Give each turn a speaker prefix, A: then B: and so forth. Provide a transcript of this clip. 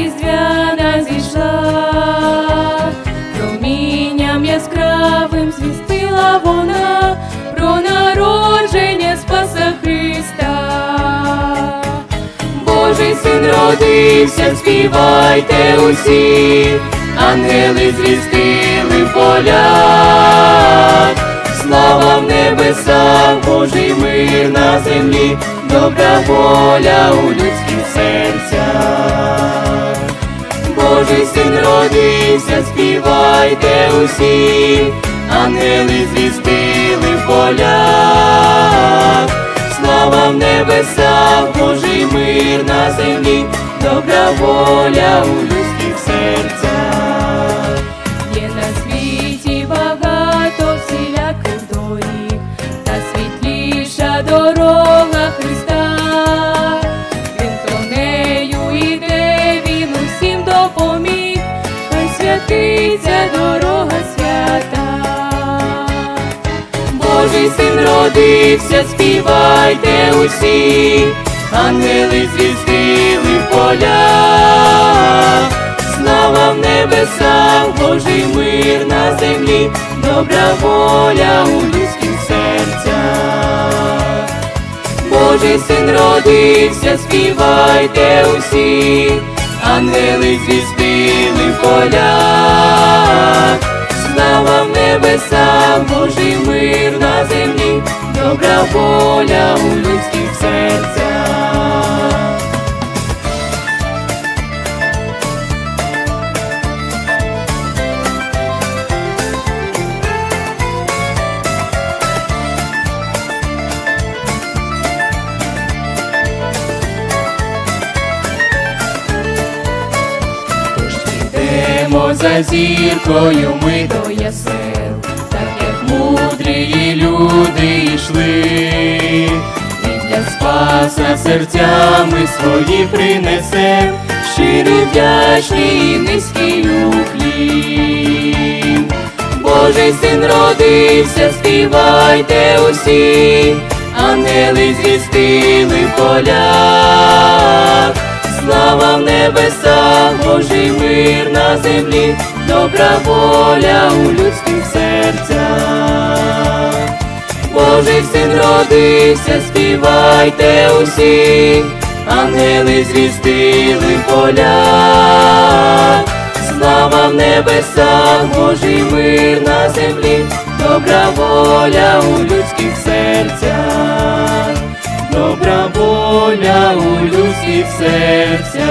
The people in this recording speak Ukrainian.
A: різдвяна зійшла, промінням яскравим звістила вона про народження Спаса Христа, Божий син родився, співайте усі, ангели звістили в полях, слава в небесах, Божий мир на землі, добра воля у людських серцях. Родився, співайте усі, ангели звістили в полях, слава в небесах, Божий мир на землі, добра воля у людських серцях. Є на світі багато всіляких доріг, та світліша дорога Божий син родився, співайте усі, ангели звістили в полях, слава в небесах, Божий мир на землі, добра воля у людських серцях. Божий син родився, співайте усі, ангели звістили в полях, слава в небесах, Божий добра воля у людських серцях. Йдемо за зіркою ми до ясел, так як мудрі люди йшли, і для спаса серцями свої принесем, щирі вдячні і низький уклін. Божий син родився, співайте усі, ангели звістили в полях. Слава в небесах, Божий мир на землі, добра воля у людських серцях. Божий син родився, співайте усі, ангели звістили в полях. Слава в небесах, Божий мир на землі, добра воля у людських серцях, добра воля у людських серцях.